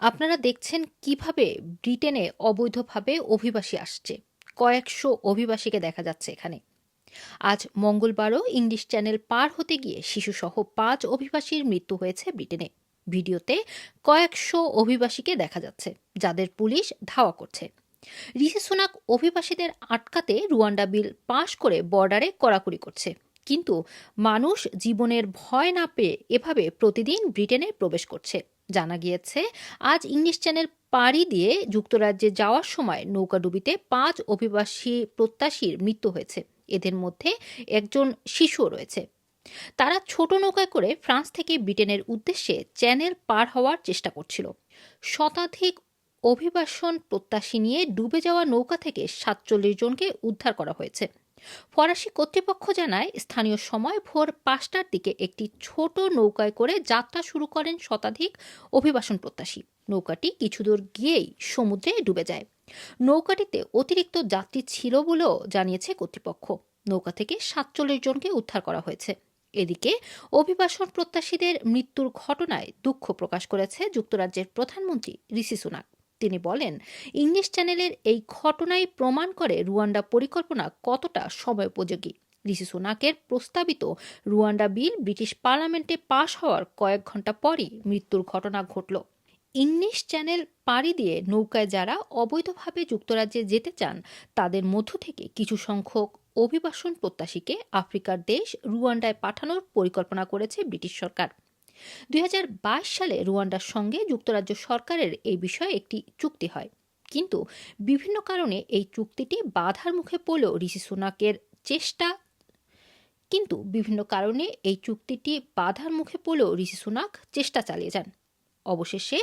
আপনারা দেখছেন কীভাবে ব্রিটেনে অবৈধভাবে অভিবাসী আসছে। কয়েকশো অভিবাসীকে দেখা যাচ্ছে এখানে। আজ মঙ্গলবারও ইংলিশ চ্যানেল পার হতে গিয়ে শিশুসহ পাঁচ অভিবাসীর মৃত্যু হয়েছে ব্রিটেনে। ভিডিওতে কয়েকশো অভিবাসীকে দেখা যাচ্ছে, যাদের পুলিশ ধাওয়া করছে। ঋষি সুনাক অভিবাসীদের আটকাতে রুয়ান্ডা বিল পাশ করে বর্ডারে কড়াকড়ি করছে। কিন্তু মানুষ জীবনের ভয় না পেয়ে এভাবে প্রতিদিন ব্রিটেনে প্রবেশ করছে। জানা গিয়েছে, আজ ইংলিশ চ্যানেল পাড়ি দিয়ে যুক্তরাজ্যে যাওয়ার সময় নৌকাডুবিতে পাঁচ অভিবাসী প্রত্যাশীর মৃত্যু হয়েছে। এদের মধ্যে একজন শিশুও রয়েছে। তারা ছোট নৌকায় করে ফ্রান্স থেকে ব্রিটেনের উদ্দেশ্যে চ্যানেল পার হওয়ার চেষ্টা করছিল। শতাধিক অভিবাসন প্রত্যাশী নিয়ে ডুবে যাওয়া নৌকা থেকে সাতচল্লিশ জনকে উদ্ধার করা হয়েছে। ফরাসি কর্তৃপক্ষ জানায়, স্থানীয় সময় ভোর পাঁচটার দিকে একটি ছোট নৌকায় করে যাত্রা শুরু করেন শতাধিক অভিবাসন প্রত্যাশী। নৌকাটি কিছুদূর গিয়েই সমুদ্রে ডুবে যায়। নৌকাটিতে অতিরিক্ত যাত্রী ছিল বলেও জানিয়েছে কর্তৃপক্ষ। নৌকা থেকে সাতচল্লিশ জনকে উদ্ধার করা হয়েছে। এদিকে অভিবাসন প্রত্যাশীদের মৃত্যুর ঘটনায় দুঃখ প্রকাশ করেছে যুক্তরাজ্যের প্রধানমন্ত্রী ঋষি সুনাক। তিনি বলেন, ইংলিশ চ্যানেলের এই ঘটনাই প্রমাণ করে রুয়ান্ডা পরিকল্পনা কতটা সময়োপযোগী। ঋষি সোনাকের প্রস্তাবিত রুয়ান্ডা বিল ব্রিটিশ পার্লামেন্টে পাশ হওয়ার কয়েক ঘণ্টা পরই মৃত্যুর ঘটনা ঘটল। ইংলিশ চ্যানেল পাড়ি দিয়ে নৌকায় যারা অবৈধভাবে যুক্তরাজ্যে যেতে চান, তাদের মধ্য থেকে কিছু সংখ্যক অভিবাসন প্রত্যাশীকে আফ্রিকার দেশ রুয়ান্ডায় পাঠানোর পরিকল্পনা করেছে ব্রিটিশ সরকার। দুই হাজার বাইশ সালে রুয়ান্ডার সঙ্গে যুক্তরাজ্য সরকারের এই বিষয়ে একটি চুক্তি হয়। কিন্তু বিভিন্ন কারণে এই চুক্তিটি বাধার মুখে পড়লেও ঋষি সুনাকের চেষ্টা কিন্তু বিভিন্ন কারণে এই চুক্তিটি বাধার মুখে পড়লেও ঋষি সুনাক চেষ্টা চালিয়ে যান। অবশেষে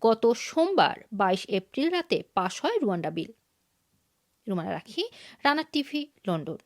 গত সোমবার বাইশ এপ্রিল রাতে পাশ হয় রুয়ান্ডা বিল। রুমানা রাখি, রানা টিভি, লন্ডন।